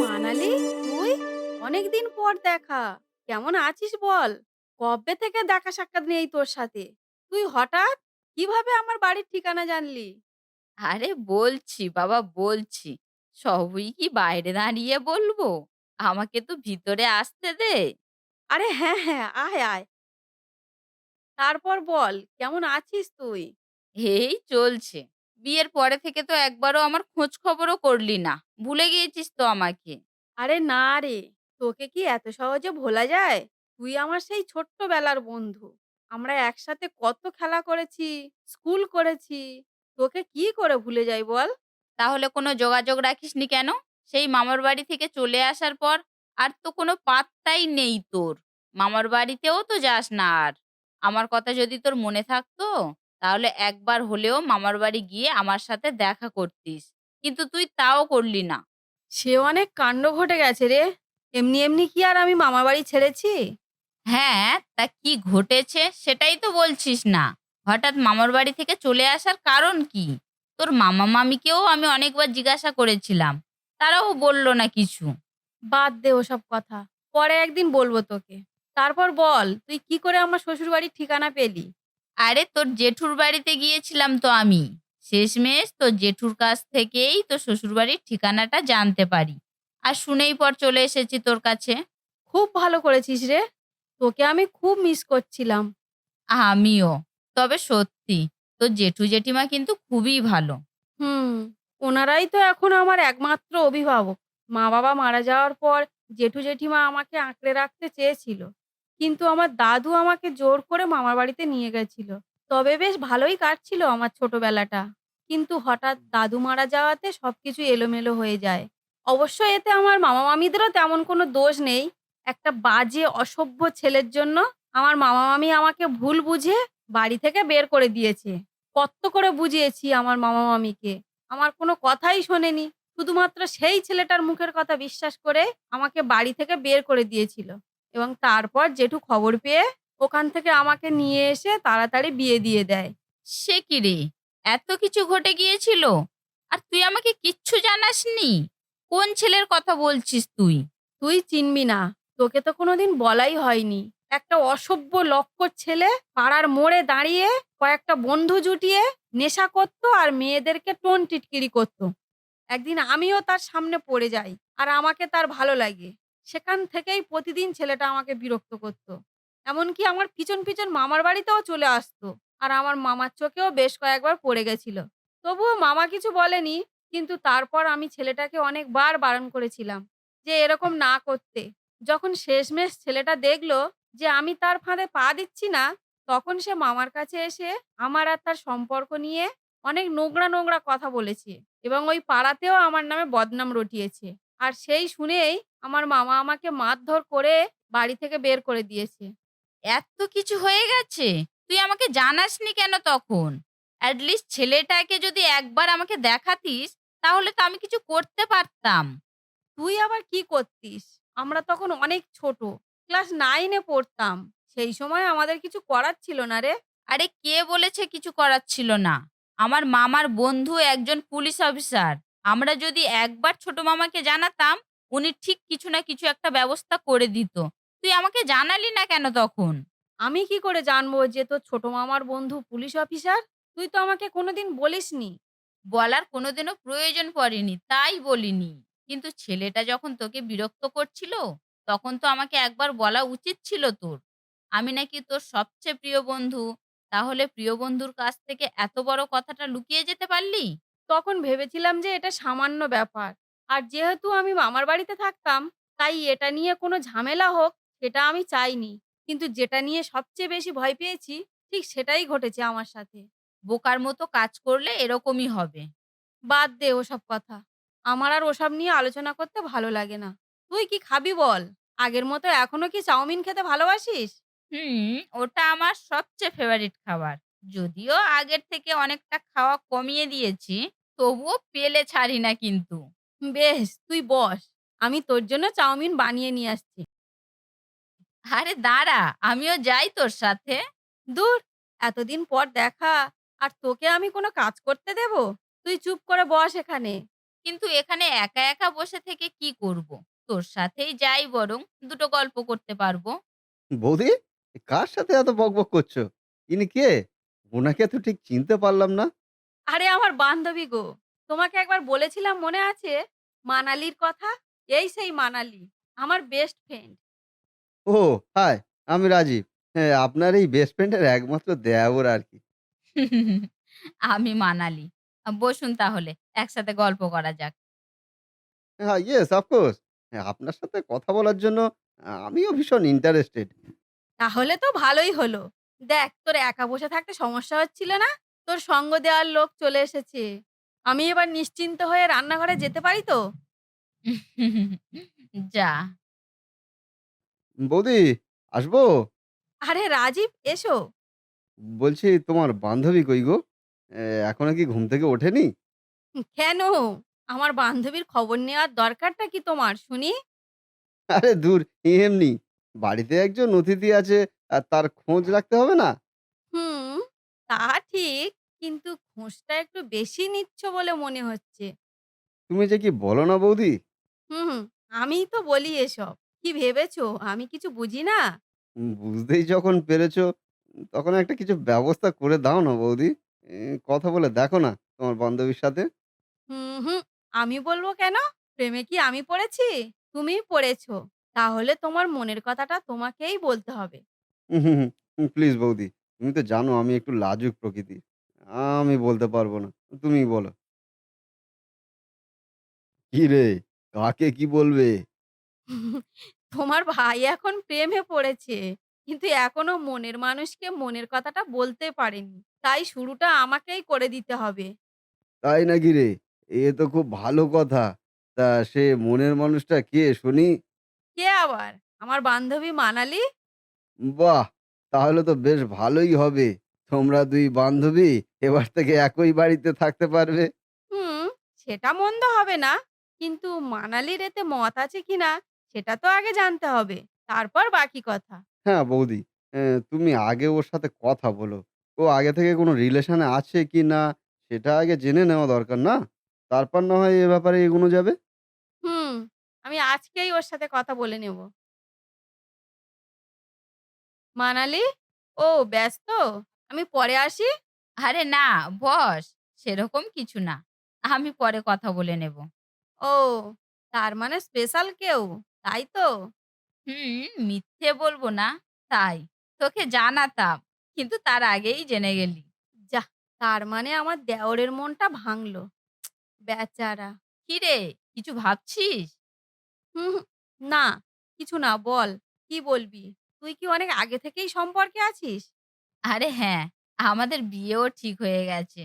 মানালি তুই অনেকদিন পর দেখা কেমন আছিস বল কবে থেকে দেখা সাক্ষাৎ নেই তোর সাথে তুই হঠাৎ কীভাবে আমার বাড়ির ঠিকানা জানলি আরে বলছি বাবা বলছি। সবই কি বাইরে দাঁড়িয়ে বলব? আমাকে তো ভিতরে আসতে দে। আরে হ্যাঁ হ্যাঁ আয় আয় তারপর বল কেমন আছিস তুই এই চলছে। বিয়ের পরে থেকে তো একবারও আমার খোঁজ খবরও করলি না। ভুলে গিয়েছিস তো আমাকে। আরে না রে তোকে কি এত সহজে ভোলা যায় তুই আমার সেই ছোট্টবেলার বন্ধু আমরা একসাথে কত খেলা করেছি স্কুল করেছি তোকে কি করে ভুলে যাই বল তাহলে কোনো যোগাযোগ রাখিসনি কেন? সেই মামার বাড়ি থেকে চলে আসার পর আর তো কোনো পাত্তাই নেই তোর। মামার বাড়িতেও তো যাস না আর। আমার কথা যদি তোর মনে থাকতো তাহলে একবার হলেও মামার বাড়ি গিয়ে আমার সাথে দেখা করতিস। কিন্তু তুই তাও করলি না। সে অনেক কাণ্ড ঘটে গেছে রে এমনি এমনি কি আর আমি মামার বাড়ি ছেড়েছি হ্যাঁ, তা কি ঘটেছে সেটাই তো বলছিস না। হঠাৎ মামার বাড়ি থেকে চলে আসার কারণ কি? তোর মামা মামিকেও আমি অনেকবার জিজ্ঞাসা করেছিলাম। তারাও বলল না কিছু। বাদ দে ওসব কথা পরে একদিন বলব তোকে তারপর বল তুই কি করে আমার শ্বশুর বাড়ির ঠিকানা পেলি আরে তোর জেঠুর বাড়িতে গিয়েছিলাম তো আমি। শেষমেশ তোর জেঠুর কাছ থেকেই তোর শ্বশুরবাড়ির ঠিকানাটা জানতে পারি। আর শুনেই পর চলে এসেছি তোর কাছে। খুব ভালো করেছিস রে তোকে আমি খুব মিস করছিলাম আমিও। তবে সত্যি তোর জেঠু জেঠিমা কিন্তু খুবই ভালো। হুম ওনারাই তো এখন আমার একমাত্র অভিভাবক মা বাবা মারা যাওয়ার পর জেঠু জেঠিমা আমাকে আঁকড়ে রাখতে চেয়েছিল কিন্তু আমার দাদু আমাকে জোর করে মামার বাড়িতে নিয়ে গেছিল। তবে বেশ ভালোই কাটছিল আমার ছোটবেলাটা। কিন্তু হঠাৎ দাদু মারা যাওয়াতে সবকিছু এলোমেলো হয়ে যায়। অবশ্য এতে আমার মামা মামিদেরও তেমন কোনো দোষ নেই। একটা বাজে, অসভ্য ছেলের জন্য আমার মামা মামি আমাকে ভুল বুঝে বাড়ি থেকে বের করে দিয়েছে। কত্ত করে বুঝিয়েছি আমার মামা মামিকে আমার কোনো কথাই শোনেনি। শুধুমাত্র সেই ছেলেটার মুখের কথা বিশ্বাস করে আমাকে বাড়ি থেকে বের করে দিয়েছিল। এবং তারপর জেঠু খবর পেয়ে ওখান থেকে আমাকে নিয়ে এসে তাড়াতাড়ি বিয়ে দিয়ে দেয়। সে কি রে? এত কিছু ঘটে গিয়েছিল। আর তুই আমাকে কিচ্ছু জানাসনি? কোন ছেলের কথা বলছিস তুই? তুই চিনবি না। তোকে তো কোনোদিন বলাই হয়নি। একটা অসভ্য লক্ষ্য ছেলে পাড়ার মোড়ে দাঁড়িয়ে কয়েকটা বন্ধু জুটিয়ে নেশা করতো আর মেয়েদেরকে টোন টিটকিরি করতো। একদিন আমিও তার সামনে পড়ে যাই আর আমাকে তার ভালো লাগে। সেখান থেকেই প্রতিদিন ছেলেটা আমাকে বিরক্ত করতো। এমনকি আমার পিছন পিছন মামার বাড়িতেও চলে আসতো আর আমার মামার চোখেও বেশ কয়েকবার পড়ে গেছিল। তবুও মামা কিছু বলেনি, কিন্তু তারপর আমি ছেলেটাকে অনেকবার বারণ করেছিলাম যে এরকম না করতে। যখন শেষমেশ ছেলেটা দেখল যে আমি তার ফাঁদে পা দিচ্ছি না, তখন সে মামার কাছে এসে আমার আর তার সম্পর্ক নিয়ে অনেক নোংরা নোংরা কথা বলেছে এবং ওই পাড়াতেও আমার নামে বদনাম রটিয়েছে। আর সেই শুনেই আমার মামা আমাকে মারধর করে বাড়ি থেকে বের করে দিয়েছে। এত কিছু হয়ে গেছে? তুই আমাকে জানাসনি কেন তখন? লিস্ট ছেলেটাকে যদি একবার আমাকে দেখাতিস, তাহলে তো আমি কিছু করতে পারতাম। তুই আবার কি করতিস? আমরা তখন অনেক ছোট। ক্লাস নাইনে পড়তাম। সেই সময় আমাদের কিছু করার ছিল না রে। আরে কে বলেছে কিছু করার ছিল না? আমার মামার বন্ধু একজন পুলিশ অফিসার। আমরা যদি একবার ছোট মামাকে জানাতাম উনি ঠিক কিছু না কিছু একটা ব্যবস্থা করে দিত। তুই আমাকে জানালি না কেন তখন? আমি কি করে জানব যে তোর ছোট মামার বন্ধু পুলিশ অফিসার? তুই তো আমাকে কোনোদিন বলিসনি। বলার কোনোদিনও প্রয়োজন পড়েনি তাই বলিনি। কিন্তু ছেলেটা যখন তোকে বিরক্ত করছিল তখন তো আমাকে একবার বলা উচিত ছিল তোর। আমি নাকি তোর সবচেয়ে প্রিয় বন্ধু তাহলে প্রিয় বন্ধুর কাছ থেকে এত বড় কথাটা লুকিয়ে যেতে পারলি? তখন ভেবেছিলাম যে এটা সামান্য ব্যাপার। আর যেহেতু আমি মামার বাড়িতে থাকতাম, তাই এটা নিয়ে কোনো ঝামেলা হোক, সেটা আমি চাইনি। কিন্তু যেটা নিয়ে সবচেয়ে বেশি ভয় পেয়েছি, ঠিক সেটাই ঘটেছে আমার সাথে। বোকার মতো কাজ করলে এরকমই হবে। বাদ দে ওসব কথা। আমার আর ওসব নিয়ে আলোচনা করতে ভালো লাগে না। তুই কি খাবি বল? আগের মতো এখনও কি চাউমিন খেতে ভালোবাসিস? হুম, ওটা আমার সবচেয়ে ফেভারিট খাবার। যদিও আগের থেকে অনেকটা খাওয়া কমিয়ে দিয়েছি তবুও পেলে ছাড়ি না কিন্তু বেশ তুই বস আমি তোর জন্য চাউমিন বানিয়ে নিয়ে আসছি আরে দাঁড়া আমিও যাই তোর সাথে দূর এতদিন পর দেখা আর তোকে আমি কোনো কাজ করতে দেব তুই চুপ করে বস এখানে কিন্তু এখানে একা, একা বসে থেকে কি করব? তোর সাথেই যাই বরং দুটো গল্প করতে পারব। বৌদি কার সাথে এত বকবক করছ? ইনি কে? উনাকে তো ঠিক চিনতে পারলাম না। আরে আমার বান্ধবী গো। তোমাকে একবার বলেছিলাম মনে আছে? মানালির কথা? এই সেই মানালি। আমার বেস্ট ফ্রেন্ড। ও হাই আমি রাজীব। হ্যাঁ, আপনার এই বেস্ট ফ্রেন্ড এর একমাত্র দেওর আরকি। আমি মানালি। আ বসুন তাহলে একসাথে গল্প করা যাক। হ্যাঁ, ইয়েস অফ কোর্স। হ্যাঁ, আপনার সাথে কথা বলার জন্য আমিও ভীষণ ইন্টারেস্টেড। তাহলে তো ভালোই হলো। দেখ তোর একা বসে থাকতে সমস্যা হচ্ছিল না? তোর সঙ্গ দেওয়ার লোক চলে এসেছে। আমি এবার নিশ্চিন্ত হয়ে রান্নাঘরে যেতে পারি তো? যা। বৌদি আসব? আরে রাজীব এসো। বলছি তোমার বান্ধবী কই গো? এ এখনও কি ঘুম থেকে ওঠেনি? কেন? আমার বান্ধবীর খবর নেওয়ার দরকারটা কি তোমার শুনি? আরে দূর এমনি। বাড়িতে একজন অতিথি আছে আর তার খোঁজ রাখতে হবে না? হুম, তা ঠিক। কিন্তু খোঁজটা একটু বেশি নিচ্ছ বলে মনে হচ্ছে। তুমি যে কি বলো না বৌদি? হুম, আমিই তো বলি এসব। কি ভেবেছো? আমি কিছু বুঝি না? উম বুঝতেই যখন পেরেছ তখন একটা কিছু ব্যবস্থা করে দাও না বৌদি। কথা বলে দেখো না তোমার বান্ধবীর সাথে। হুম, হুম, আমি বলব কেন? প্রেমে কি আমি পড়েছি? তুমিই পড়েছো। তাহলে তোমার মনের কথাটা তোমাকেই বলতে হবে। হুম, হুম, হুম, প্লিজ বৌদি। তুমি তো জানো আমি একটু লাজুক প্রকৃতির। আমি বলতে পারব না। তুমিই বলো। কি রে? কাকে কি বলবে? তোমার ভাই এখন প্রেমে পড়েছে। কিন্তু এখনও মনের মানুষকে মনের কথাটা বলতে পারেনি। তাই শুরুটা আমাকেই করে দিতে হবে। তাই নাকি রে? এ তো খুব ভালো কথা। তা সে মনের মানুষটা কে শুনি? কে আবার? আমার বান্ধবী মানালি? বাহ! তাহলে তো বেশ ভালোই হবে। তোমরা ২ বান্ধবী এবার থেকে একই বাড়িতে থাকতে পারবে। হুম, সেটা মন্দ হবে না। কিন্তু মানালির এতে মত আছে কিনা সেটা তো আগে জানতে হবে। তারপর বাকি কথা। হ্যাঁ, বৌদি। অ্যা তুমি আগে ওর সাথে কথা বলো। ও আগে থেকে কোনো রিলেশন আছে কি না সেটা আগে জেনে নেওয়া দরকার না? তারপর না হয় এ ব্যাপারে এগোনো যাবে। আমি আজকেই ওর সাথে কথা বলে নেব। মানালি? ও ব্যস্ত? আমি পরে আসি? আরে না বস। সেরকম কিছু না। আমি পরে কথা বলে নেব। ও, তার মানে স্পেশাল কেউ, তাই তো? হুম, মিথ্যে বলব না, তাই। তোকে জানাতাম। কিন্তু তার আগেই জেনে গেলি। যাহ! তার মানে আমার দেওরের মনটা ভাঙলো। বেচারা। কিরে কিছু ভাবছিস? হুম, হুম, না, কিছু না বল। কি বলবি? তুই কি অনেক আগে থেকেই সম্পর্কে আছিস? আরে হ্যাঁ, আমাদের বিয়েও ঠিক হয়ে গেছে।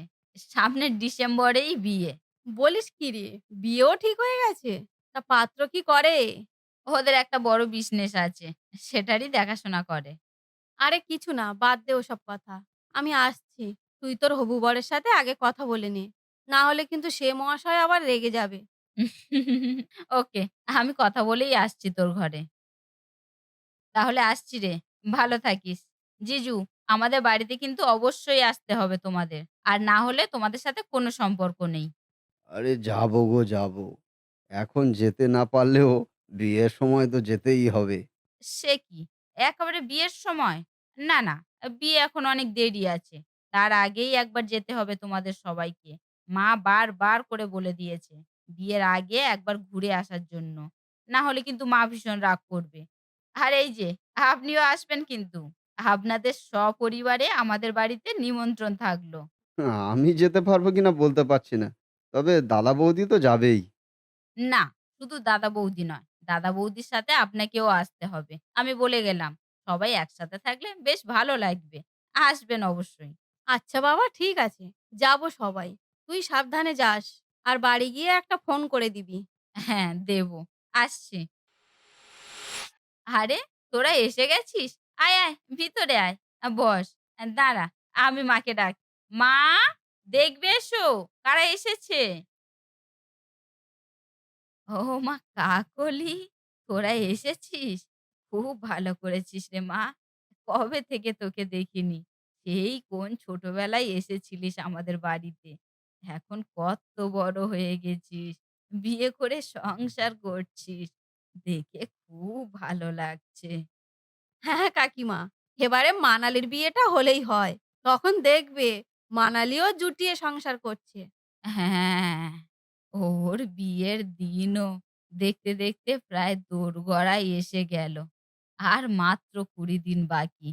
সামনের ডিসেম্বরেই বিয়ে। বলিস কি রে? বিয়েও ঠিক হয়ে গেছে? তা পাত্র কি করে? ওদের একটা বড় বিজনেস আছে। সেটারই দেখাশোনা করে। আরে কিছু না, বাদ দে ওসব কথা। আমি আসছি। তুই তোর হবু বরের সাথে আগে কথা বলে নে। না হলে কিন্তু সে মহাশয় আবার রেগে যাবে। ওকে, আমি কথা বলেই আসছি তোর ঘরে। তাহলে আসছি রে। ভালো থাকিস। জিজু, আমাদের বাড়িতে কিন্তু অবশ্যই আসতে হবে তোমাদের। আর না হলে তোমাদের সাথে কোনো সম্পর্ক নেই। আরে যাব গো যাব। এখন যেতে না পারলেও বিয়ের সময় তো যেতেই হবে। সে কি? একেবারে বিয়ের সময়? না, না, বিয়ে এখন অনেক দেরি আছে। তার আগেই একবার যেতে হবে তোমাদের সবাইকে। মা বারবার করে বলে দিয়েছে, বিয়ের আগে একবার ঘুরে আসার জন্য। না হলে কিন্তু মা ভীষণ রাগ করবে। আর এই যে, আপনিও আসবেন কিন্তু। আপনাদের সপরিবারে আমাদের বাড়িতে নিমন্ত্রণ থাকল। আমি যেতে পারব কিনা বলতে পারছি না। তবে দাদা বৌদি তো যাবেই। না, শুধু দাদা বৌদি নয়। দাদা বৌদির সাথে আপনাকেও আসতে হবে। আমি বলে গেলাম। সবাই একসাথে থাকলে বেশ ভালো লাগবে। আসবেন অবশ্যই। আচ্ছা বাবা ঠিক আছে। যাব সবাই। তুই সাবধানে যাস। আর বাড়ি গিয়ে একটা ফোন করে দিবি। হ্যাঁ, দেব। আসছি। আরে! তোরা এসে গেছিস? আয়, আয়, ভিতরে আয়। বস। দাঁড়া, আমি মাকে ডাক। মা! দেখবে এসো, কারা এসেছে। ও মা কাকলি! তোরা এসেছিস? খুব ভালো করেছিস রে মা। কবে থেকে তোকে দেখিনি। সেই কোন ছোটবেলায় এসেছিলিস আমাদের বাড়িতে। এখন কত বড় হয়ে গেছিস। বিয়ে করে সংসার করছিস। দেখে খুব ভালো লাগছে। হ্যাঁ কাকিমা এবারে মানালির বিয়েটা হলেই হয় তখন দেখবে মানালিও জুটিয়ে সংসার করছে হ্যাঁ, ওর বিয়ের দিনও দেখতে, দেখতে প্রায় দোরগড়ায় এসে গেল। আর মাত্র ২০ দিন বাকি।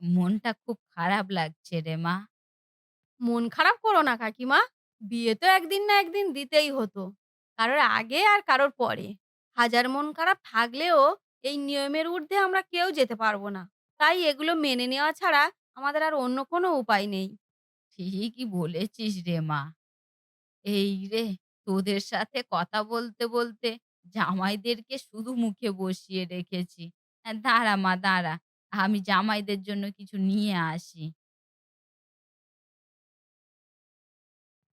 মনটা খুব খারাপ লাগছে রে মা। মন খারাপ করো না কাকিমা বিয়ে তো একদিন না একদিন দিতেই হতো কারোর আগে আর কারোর পরে হাজার মন খারাপ থাকলেও এই নিয়মের ঊর্ধ্বে আমরা কেউ যেতে পারব না তাই এগুলো মেনে নেওয়া ছাড়া আমাদের আর অন্য কোনো উপায় নেই ঠিকই বলেছিস রে মা। এই রে তোদের সাথে কথা বলতে, বলতে জামাইদেরকে শুধু মুখে বসিয়ে রেখেছি। আ দাঁড়া মা দাঁড়া। আমি জামাইদের জন্য কিছু নিয়ে আসি।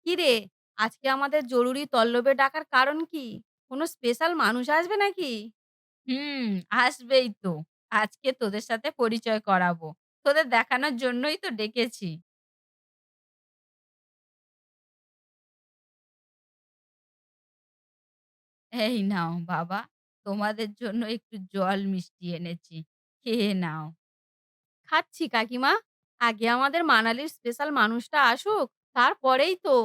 কি রে আজকে আমাদের জরুরি তল্লবে ডাকার কারণ কি কোনো স্পেশাল মানুষ আসবে নাকি হুম, আসবেই তো। আজকে তোদের সাথে পরিচয় করাবো। তোদের দেখানোর জন্যই তো ডেকেছি। এই নাও বাবা, তোমাদের জন্য একটু জল মিষ্টি এনেছি। খেয়ে নাও। খাচ্ছি কাকিমা আগে আমাদের মানালির স্পেশাল মানুষটা আসুক তারপরেই তো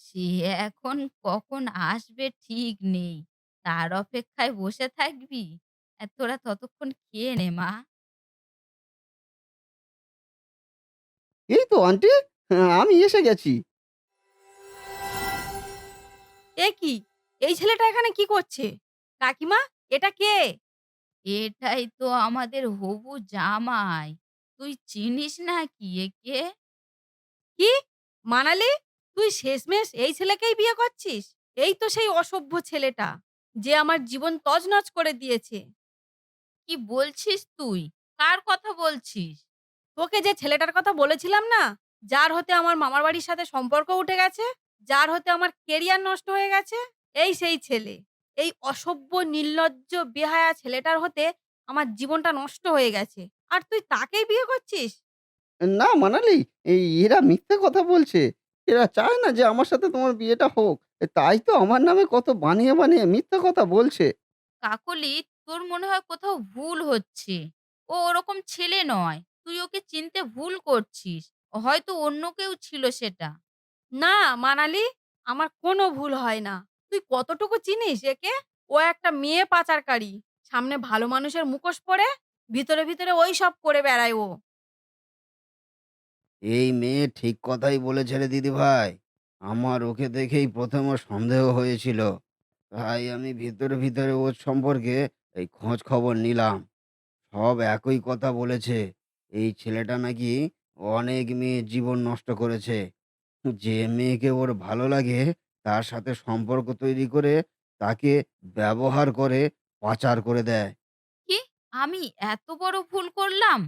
সে এখন কখন আসবে ঠিক নেই। তার অপেক্ষায় বসে থাকবি? আ তোরা ততক্ষণ খেয়ে নে মা। এই তো আন্টি হ্যাঁ, আমি এসে গেছি এ কি এই ছেলেটা এখানে কি করছে কাকিমা এটা কে এটাই তো আমাদের হবু জামাই। তুই চিনিস নাকি একে? কি মানালি, তুই শেষমেশ এই ছেলেকেই বিয়ে করছিস? এই তো সেই অসভ্য ছেলেটা, যে আমার জীবন তছনছ করে দিয়েছে। কি বলছিস তুই? কার কথা বলছিস? তোকে যে ছেলেটার কথা বলেছিলাম না, যার হতে আমার মামার বাড়ির সাথে সম্পর্ক উঠে গেছে, যার হতে আমার কেরিয়ার নষ্ট হয়ে গেছে, এই সেই ছেলে। এই অসভ্য, নির্লজ্জ, বেহায়া ছেলেটার হতে আমার জীবনটা নষ্ট হয়ে গেছে। আর তুই তাকেই বিয়ে করছিস? না মানালি এই এরা মিথ্যে কথা বলছে এরা চায় না যে আমার সাথে তোমার বিয়েটা হোক তাই তো আমার নামে কত বানিয়ে বানিয়ে মিথ্যে কথা বলছে কাকলি তোর মনে হয় কোথাও ভুল হচ্ছে। ও ওরকম ছেলে নয়। তুই ওকে চিনতে ভুল করছিস। হয়তো অন্য কেউ ছিল সেটা। না মানালি আমার কোনো ভুল হয় না তুই কতটুকু চিনিস একে ও একটা মেয়ে পাচারকারী সামনে ভালো মানুষের মুখোশ পরে ভিতরে ভিতরে ওই সব করে বেড়ায় ও এই মেয়ে ঠিক কথাই বলেছে রে দিদিভাই। আমার ওকে দেখেই প্রথমে সন্দেহ হয়েছিল। তাই আমি ভিতরে ভিতরে ওর সম্পর্কে এই খোঁজ খবর নিলাম। সব একই কথা বলেছে। এই ছেলেটা নাকি অনেক মেয়ের জীবন নষ্ট করেছে। যে মেয়েকে ওর ভালো লাগে, তার সাথে সম্পর্ক তৈরি করে তাকে ব্যবহার করে পাচার করে দেয়। কি? আমি এত বড় ভুল করলাম?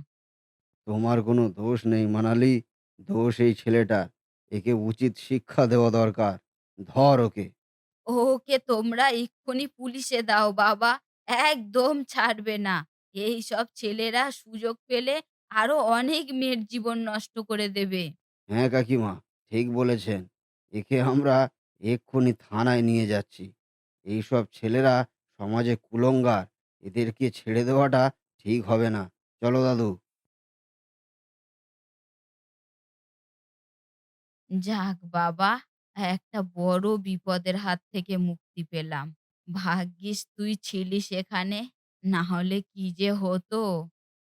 তোমার কোনো দোষ নেই মানালি দোষ এই ছেলেটার একে উচিত শিক্ষা দেওয়া দরকার। ধর ওকে। ওকে তোমরা এক্ষুনি পুলিশে দাও বাবা। একদম ছাড়বে না। এই সব ছেলেরা সুযোগ পেলে আরও অনেক মেয়ের জীবন নষ্ট করে দেবে। হ্যাঁ কাকিমা ঠিক বলেছেন। একে আমরা এক্ষুনি থানায় নিয়ে যাচ্ছি। এইসব ছেলেরা সমাজে কুলঙ্গার। এদেরকে ছেড়ে দেওয়াটা ঠিক হবে না। চলো দাদু। যাক বাবা, একটা বড় বিপদের হাত থেকে মুক্তি পেলাম। ভাগ্যিস তুই ছিলিস এখানে, না হলে কি যে হতো!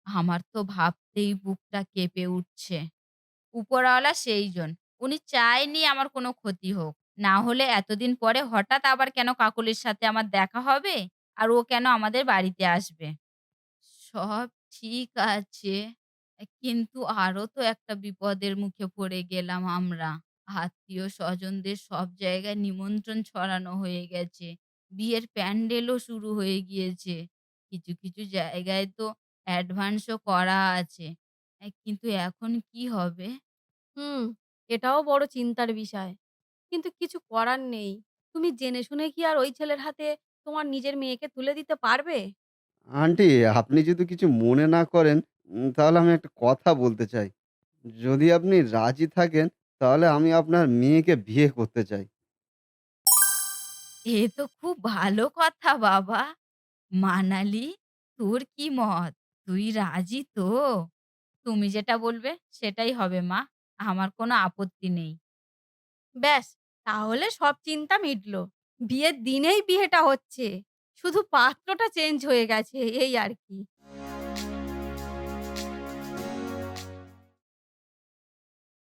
আমার তো ভাবতেই বুকটা কেঁপে উঠছে। উপরওয়ালা সেইজন। উনি চায়নি আমার কোনো ক্ষতি হোক। না হলে এতদিন পরে হঠাৎ আবার কেন কাকলির সাথে আমার দেখা হবে? আর ও কেন আমাদের বাড়িতে আসবে? সব ঠিক আছে। এ কিন্তু আরও তো একটা বিপদের মুখে পড়ে গেলাম আমরা। আত্মীয়-স্বজনদের সব জায়গায় নিমন্ত্রণ ছড়ানো হয়ে গেছে। বিয়ের প্যান্ডেলও শুরু হয়ে গিয়েছে। কিছু, কিছু জায়গায় তো অ্যাডভান্সও করা আছে। এ কিন্তু এখন কি হবে? হুম এটাও বড় চিন্তার বিষয় কিন্তু কিছু করার নেই তুমি জেনে শুনে কি আর ওই ছেলের হাতে তোমার নিজের মেয়েকে তুলে দিতে পারবে আন্টি আপনি যদি কিছু মনে না করেন তাহলে আমি একটা কথা বলতে চাই। যদি আপনি রাজি থাকেন, তাহলে আমি আপনার মেয়েকে বিয়ে করতে চাই। এ তো খুব ভালো কথা বাবা। মানালি, তোর কি মত? তুই রাজি তো? তুমি যেটা বলবে, সেটাই হবে মা। আমার কোনো আপত্তি নেই। ব্যাস, তাহলে সব চিন্তা মিটলো। বিয়ের দিনেই বিয়েটা হচ্ছে। শুধু পাত্রটা চেঞ্জ হয়ে গেছে, এই আর কি।